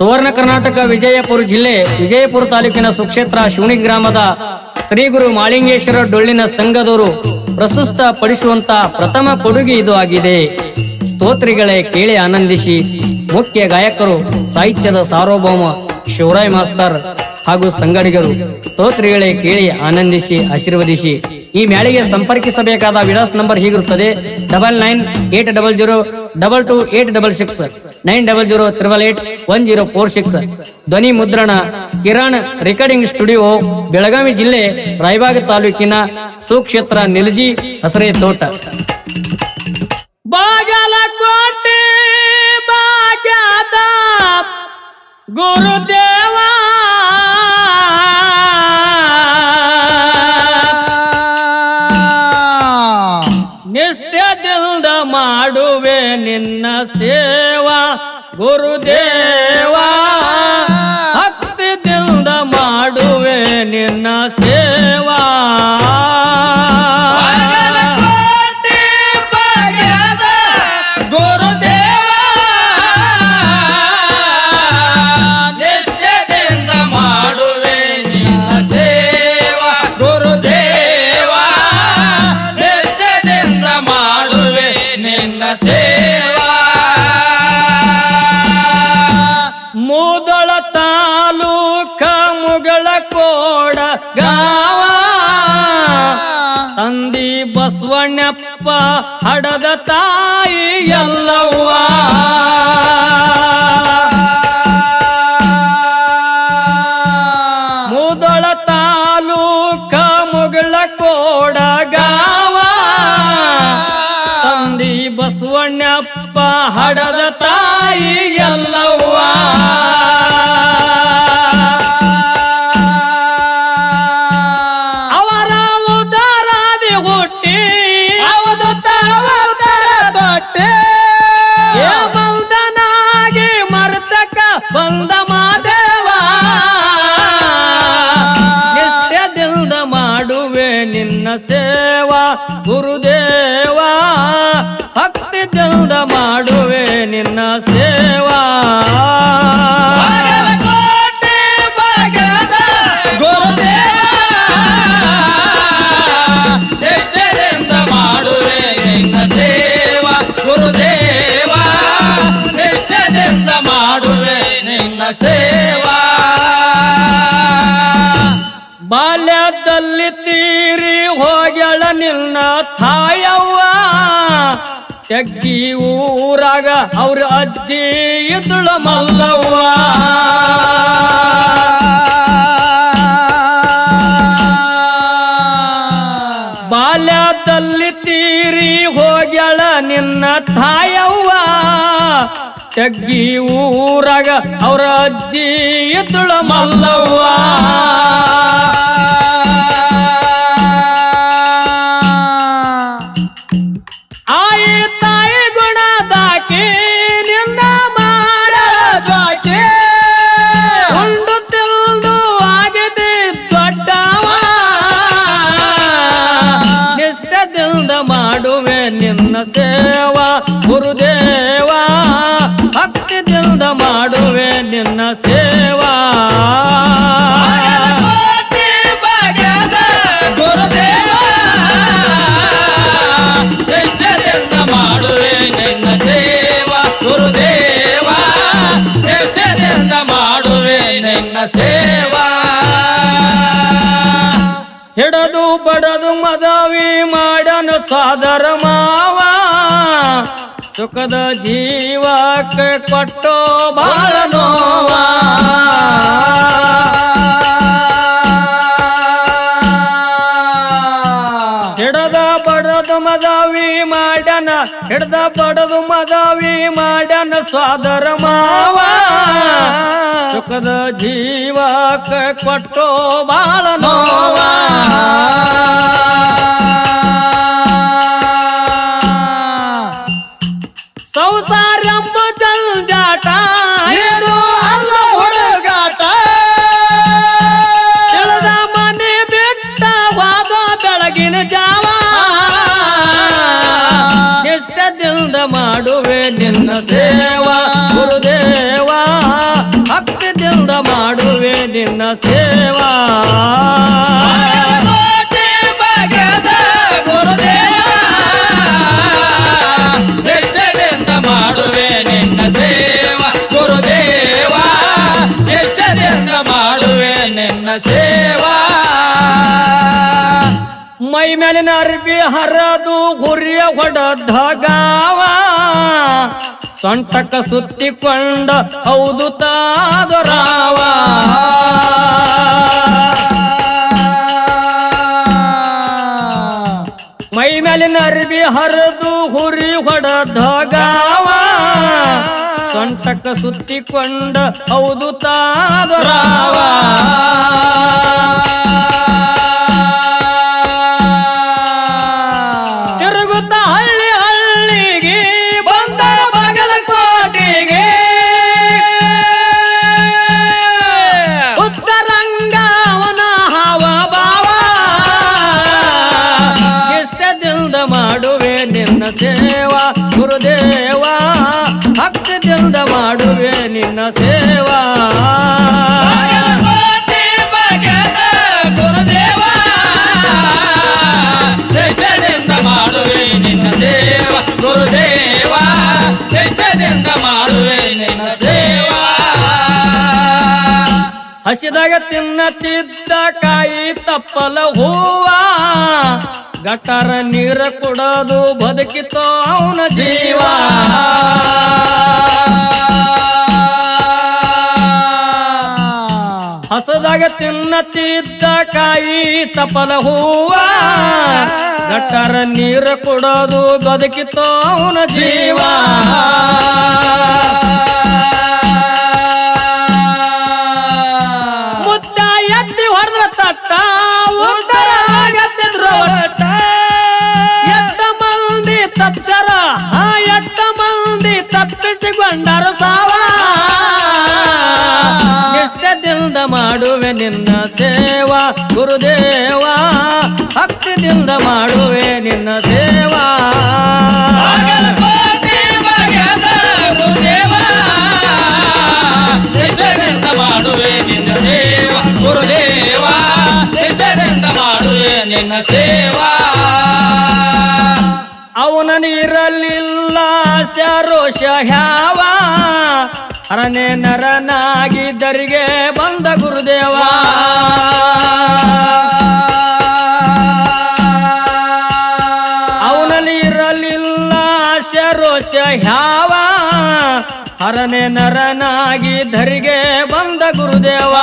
ಸುವರ್ಣ ಕರ್ನಾಟಕ ವಿಜಯಪುರ ಜಿಲ್ಲೆ ವಿಜಯಪುರ ತಾಲೂಕಿನ ಸುಕ್ಷೇತ್ರ ಶಿವಣಿ ಗ್ರಾಮದ ಶ್ರೀ ಗುರು ಮಾಳಿಂಗೇಶ್ವರ ಡೊಳ್ಳಿನ ಸಂಘದವರು ಪ್ರಸ್ತುತ ಪಡಿಸುವಂತ ಪ್ರಥಮ ಕೊಡುಗೆ ಇದು ಆಗಿದೆ. ಸ್ತೋತ್ರಿಗಳೇ ಕೇಳಿ ಆನಂದಿಸಿ. ಮುಖ್ಯ ಗಾಯಕರು, ಸಾಹಿತ್ಯದ ಸಾರ್ವಭೌಮ, ಶಿವರಾಯ್ ಮಾಸ್ತರ್ ಹಾಗೂ ಸಂಗಡಿಗರು, ಸ್ತೋತ್ರಿಗಳೇ ಕೇಳಿ ಆನಂದಿಸಿ, ಆಶೀರ್ವದಿಸಿ. ಈ ಮ್ಯಾಳಿಗೆ ಸಂಪರ್ಕಿಸಬೇಕಾದ ವಿಳಾಸ ನಂಬರ್ ಹೀಗಿರುತ್ತದೆ. Double nine eight double zero double two eight double six nine double zero triple eight one zero four six ಧ್ವನಿ ಮುದ್ರಣ, ಕಿರಣ್ ರೆಕಾರ್ಡಿಂಗ್ ಸ್ಟುಡಿಯೋ ಬೆಳಗಾವಿ ಜಿಲ್ಲೆ ರಾಯಬಾಗ ತಾಲೂಕಿನ ಸುಕ್ಷೇತ್ರ ನಿಲಜಿ ಹಸರೆ ತೋಟ ಗುರುದೇವ ನಿಷ್ಠದಿಂದ ಮಾಡುವೆ ನಿನ್ನ ಸೇವಾ. ಗುರುದೇವ. ಭಕ್ತಿದಿಂದ ಮಾಡುವೆ ನಿನ್ನ ಸೇವಾ. ಬಸವಣ್ಣಪ್ಪ ಹಡದ ತಾಯಿ ಎಲ್ಲವ್ವ. ಮೂದಳ ತಾಲೂಕ ಮುಗಳ ಕೋಡಗಾವ ತಂದಿ ಬಸವಣ್ಣಪ್ಪ ಹಡದ ತಾಯಿ ಎಲ್ಲವ್ವ. ಸೇವಾ ನಿನ್ನ ತಾಯವ್ವ ತೆಗ್ಗಿ ಊರಾಗ ಅವ್ರ ಅಜ್ಜಿ ಇದ್ಳ ಮಲ್ಲವ್ವ. ಬಾಲ್ಯದಲ್ಲಿ ತೀರಿ ಹೋಗ್ಯಾಳ ನಿನ್ನ ತಾಯವ್ವ. ತೆಗ್ಗಿ ಊರಾಗ ಅವ್ರ ಅಜ್ಜಿ ಇದ್ಳ ಮಲ್ಲವ್ವ. ನಿನ್ನ ಸೇವಾ ಗುರುದೇವ ಭಕ್ತಿದಿಂದ ಮಾಡುವೆ ನಿನ್ನ ಸೇವಾ. ಸೇವಾ ಗುರುದೇವ ನಿಷ್ಠೆಯಿಂದ ಮಾಡುವೆ ನಿನ್ನ ಸೇವಾ. ಹಿಡದು ಬಡದು ಮದವಿ ಮಾಡನು ಸಾದರ ಮಾವ ಸುಖದ ಜೀವಕ್ಕೆ ಕೊಟ್ಟೋ ಬಾಳ ನೋವಾ. ಹಿಡದ ಬಡದು ಮದವಿ ಮಾಡನ ಹಿಡ್ದ ಬಡದು ಮದವಿ ಮಾಡನ ಸಾದರ ಮಾವ. ಸುಖದ ಜೀವಕ್ಕೆ ಕೊಟ್ಟೋ ಬಾಳ ನೋವಾ. ಮಾಡುವೆ ನಿನ್ನ ಸೇವಾ. ಗುರುದೇವ ಭಕ್ತಿಯಿಂದ ಮಾಡುವೆ ನಿನ್ನ ಸೇವಾ. ಸೇವಾ. ಮೈ ಮೇಲಿನ ಅರ್ಬಿ ಹರದು ಗುರಿಯ ಹೊಡದ್ದಾಗ ಸೊಂಟಕ ಸುತ್ತಿಕೊಂಡ ಹೌದು ತಾದೊರಾವ ಮೈ ಮೇಲಿನ ಅರ್ಬಿ ಹರಿದು ಹುರಿ ಹೊಡೆದಗಾವ. ಸೊಂಟಕ ಸುತ್ತಿಕೊಂಡ ಹೌದು ತಾದೊರಾವ ಹಸಿದಾಗ ತಿನ್ನತಿದ್ದ ಕಾಯಿ ತಪ್ಪಲ ಹೂವ, ಗಟರ ನೀರ ಕೊಡೋದು ಬದುಕಿತೋ ಅವನ ಜೀವ. ಹಸದಾಗ ತಿನ್ನತಿದ್ದ ಕಾಯಿ ತಪ್ಪಲ ಹೂವ, ಗಟರ ನೀರ ಕೊಡೋದು ಬದುಕಿತೋ ಅವನ ಜೀವ. ತಪ್ಪಿಸಿಕೊಂಡರ ಸಾವ. ನಿಷ್ಠದಿಂದ ಮಾಡುವೆ ನಿನ್ನ ಸೇವಾ ಗುರುದೇವ. ಭಕ್ತಿದಿಂದ ಮಾಡುವೆ ನಿನ್ನ ಸೇವಾ. ಮಾಡುವೆ ನಿನ್ನ ಸೇವ. ಅವನ ನೀರಲಿಲ್ಲ ಶರೋಷ ಹ್ಯಾವ? ನರನಾಗಿ ದರಿಗೆ ಬಂದ ಗುರುದೇವ. ಅವನಲ್ಲಿ ಇರಲಿಲ್ಲ ಶರೋಷ ಹ್ಯಾವ? ನರನಾಗಿ ಧರಿಗೆ ಬಂದ ಗುರುದೇವ.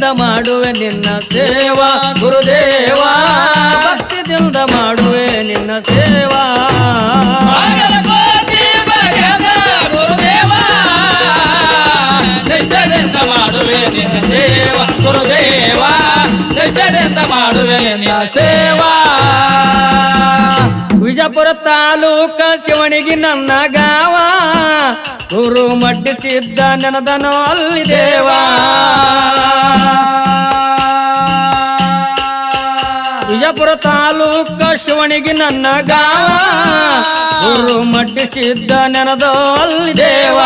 ಇಷ್ಟದಿಂದ ಮಾಡುವೆ ನಿನ್ನ ಸೇವಾ. ಗುರುದೇವ. ಭಕ್ತಿದಿಂದ ಮಾಡುವೆ ನಿನ್ನ ಸೇವಾ. ನಿನ್ನ ಗುರುದೇವ ಮಾಡುವೆ ನಿನ್ನ ಸೇವಾ. ವಿಜಯಪುರ ತಾಲೂಕ ಶಿವಣಿಗೆ ನನ್ನ ಗಾವ. ಗುರು ಮಡ್ಡಿಸಿದ್ದ ನೆನದನೋ ಅಲ್ಲಿ ದೇವಾ. ಬಿಜಾಪುರ ತಾಲೂಕ ಶಿವಣಿಗೆ ನನ್ನ ಗಾವ. ಗುರು ಮಡ್ಡಿಸಿದ್ದ ನೆನದೋ ಅಲ್ಲಿ ದೇವ.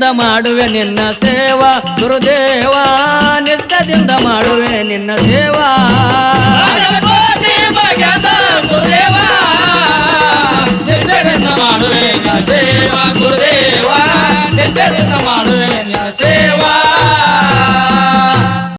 ನಿಷ್ಠದಿಂದ ಮಾಡುವೆ ನಿನ್ನ ಸೇವಾ. ಗುರುದೇವ ನಿಷ್ಠದಿಂದ ಮಾಡುವೆ ನಿನ್ನ ಸೇವಾ. ಮಾಡುವೆ ಸೇವಾ. ಗುರುದೇವ ನಿಷ್ಠದಿಂದ ಮಾಡುವೆ